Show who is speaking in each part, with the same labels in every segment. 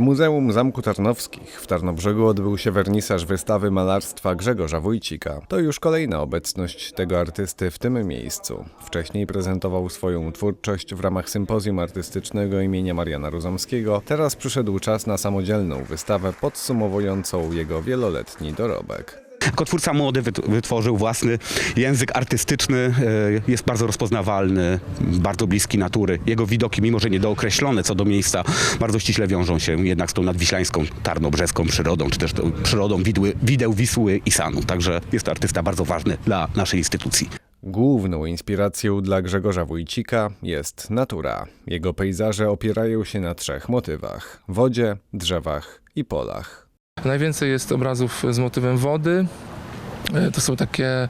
Speaker 1: Muzeum Zamku Tarnowskich w Tarnobrzegu odbył się wernisaż wystawy malarstwa Grzegorza Wójcika. To już kolejna obecność tego artysty w tym miejscu. Wcześniej prezentował swoją twórczość w ramach sympozjum artystycznego imienia Mariana Ruzomskiego. Teraz przyszedł czas na samodzielną wystawę podsumowującą jego wieloletni dorobek.
Speaker 2: Jako twórca młody wyt- wytworzył własny język artystyczny, e, jest bardzo rozpoznawalny, bardzo bliski natury. Jego widoki, mimo że niedookreślone co do miejsca, bardzo ściśle wiążą się jednak z tą nadwiślańską, tarnobrzeską przyrodą, czy też przyrodą widły, wideł Wisły i Sanu. Także jest to artysta bardzo ważny dla naszej instytucji.
Speaker 1: Główną inspiracją dla Grzegorza Wójcika jest natura. Jego pejzaże opierają się na trzech motywach: wodzie, drzewach i polach.
Speaker 3: Najwięcej jest obrazów z motywem wody. E, To są takie e,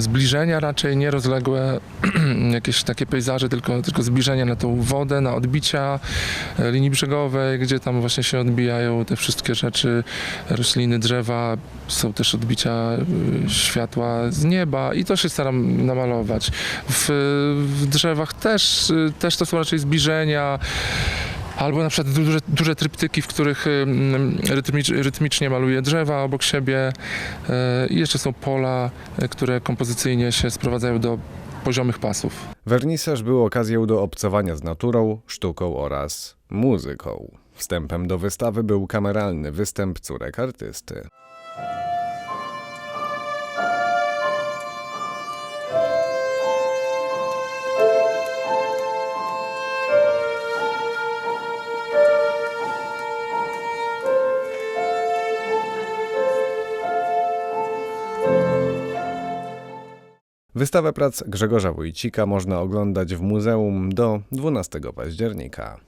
Speaker 3: zbliżenia raczej, nierozległe jakieś takie pejzaże, tylko, tylko zbliżenia na tą wodę, na odbicia e, linii brzegowej, gdzie tam właśnie się odbijają te wszystkie rzeczy, rośliny, drzewa, są też odbicia światła z nieba i to się staram namalować. W, w drzewach też, też to są raczej zbliżenia, Albo na przykład duże, duże tryptyki, w których ym, rytmicz, rytmicznie maluję drzewa obok siebie. E, I jeszcze są pola, e, które kompozycyjnie się sprowadzają do poziomych pasów.
Speaker 1: Wernisaż był okazją do obcowania z naturą, sztuką oraz muzyką. Wstępem do wystawy był kameralny występ córek artysty. Wystawę prac Grzegorza Wójcika można oglądać w muzeum do 12 października.